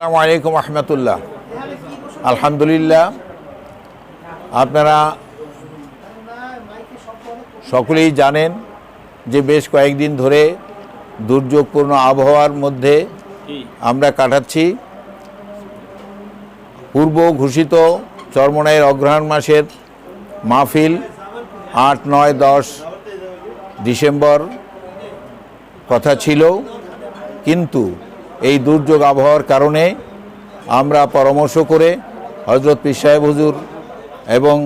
আসসালামু আলাইকুম রহমতুল্লাহ। আলহামদুলিল্লাহ। আপনারা সকলেই জানেন যে বেশ কয়েকদিন ধরে দুর্যোগপূর্ণ আবহাওয়ার মধ্যে আমরা কাটাচ্ছি। পূর্ব ঘোষিত চরমনাইয়ের অগ্রহায়ণ মাসের মাহফিল আট, নয়, দশ ডিসেম্বর কথা ছিল। কিন্তু এই দুর্যোগ আবহাওয়ার কারণে আমরা পরামর্শ করে হজরত পীর সাহেব হুজুর এবং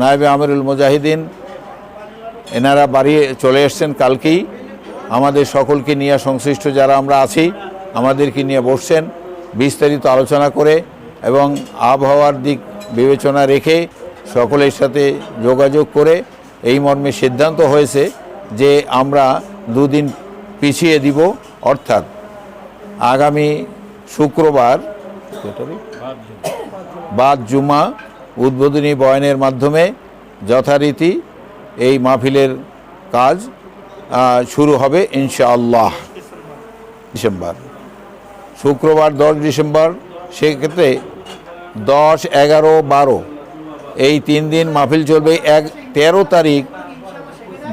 নায়েবে আমিরুল মুজাহিদিন এনারা বাড়ি চলে এসছেন কালকেই। আমাদের সকলকে নিয়ে সংশ্লিষ্ট যারা আমরা আছি, আমাদেরকে নিয়ে বসছেন, বিস্তারিত আলোচনা করে এবং আবহাওয়ার দিক বিবেচনা রেখে সকলের সাথে যোগাযোগ করে এই মর্মে সিদ্ধান্ত হয়েছে যে আমরা দুদিন পিছিয়ে দিব, অর্থাৎ আগামী শুক্রবার বাদ জুমা উদ্বোধনী বয়নের মাধ্যমে যথারীতি এই মাহফিলের কাজ শুরু হবে ইনশাআল্লাহ ডিসেম্বর। শুক্রবার দশ ডিসেম্বর, সেক্ষেত্রে দশ, এগারো, বারো, এই তিন দিন মাহফিল চলবে এক, তেরো তারিখ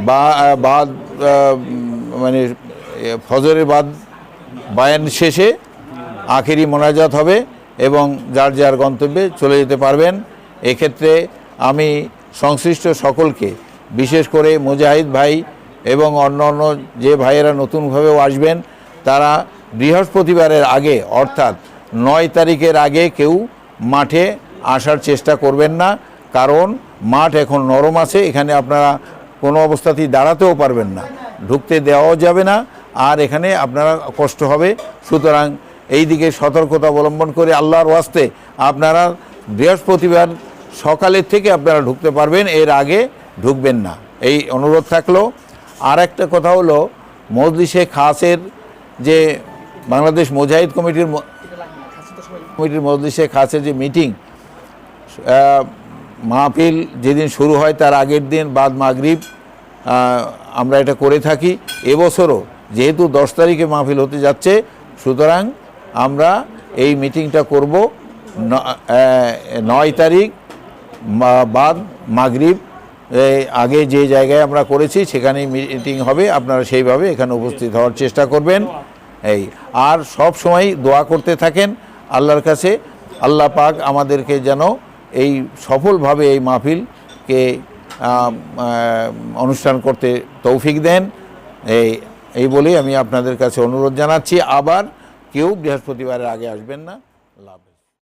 বা বাদ মানে ফজরের বাদ বায়ান শেষে আখেরি মোনাজাত হবে এবং যার যার গন্তব্যে চলে যেতে পারবেন। এক্ষেত্রে আমি সংশ্লিষ্ট সকলকে, বিশেষ করে মুজাহিদ ভাই এবং অন্য অন্য যে ভাইয়েরা নতুনভাবেও আসবেন, তারা বৃহস্পতিবারের আগে, অর্থাৎ নয় তারিখের আগে কেউ মাঠে আসার চেষ্টা করবেন না। কারণ মাঠ এখন নরম আছে, এখানে আপনারা কোনো অবস্থাতেই দাঁড়াতেও পারবেন না। ঢুকতে দেওয়াও যাবে না আর এখানে আপনারা কষ্ট হবে। সুতরাং এই দিকে সতর্কতা অবলম্বন করে আল্লাহর ওয়াস্তে আপনারা বৃহস্পতিবার সকালের থেকে আপনারা ঢুকতে পারবেন, এর আগে ঢুকবেন না। এই অনুরোধ থাকল। আর একটা কথা হলো, মজলিসে খাসের যে বাংলাদেশ মুজাহিদ কমিটির কমিটির মজলিসে খাসের যে মিটিং মাহফিল যেদিন শুরু হয় তার আগের দিন, বাদ মাগরিব আমরা এটা করে থাকি। এবছরও যেহেতু দশ তারিখে মাহফিল হতে যাচ্ছে, সুতরাং আমরা এই মিটিংটা করব নয় তারিখ বাদ মাগরিব আগে যে জায়গায় আমরা করেছি সেখানেই মিটিং হবে, আপনারা সেইভাবে এখানে উপস্থিত হওয়ার চেষ্টা করবেন। এই, আর সব সময় দোয়া করতে থাকেন আল্লাহর কাছে, আল্লাহ পাক আমাদেরকে যেন এই সফলভাবে এই মাহফিলকে অনুষ্ঠান করতে তৌফিক দেন। এই এই বলেই আমি আপনাদের কাছে অনুরোধ জানাচ্ছি। আবার কেউ বৃহস্পতিবারের আগে আসবেন না। লাভ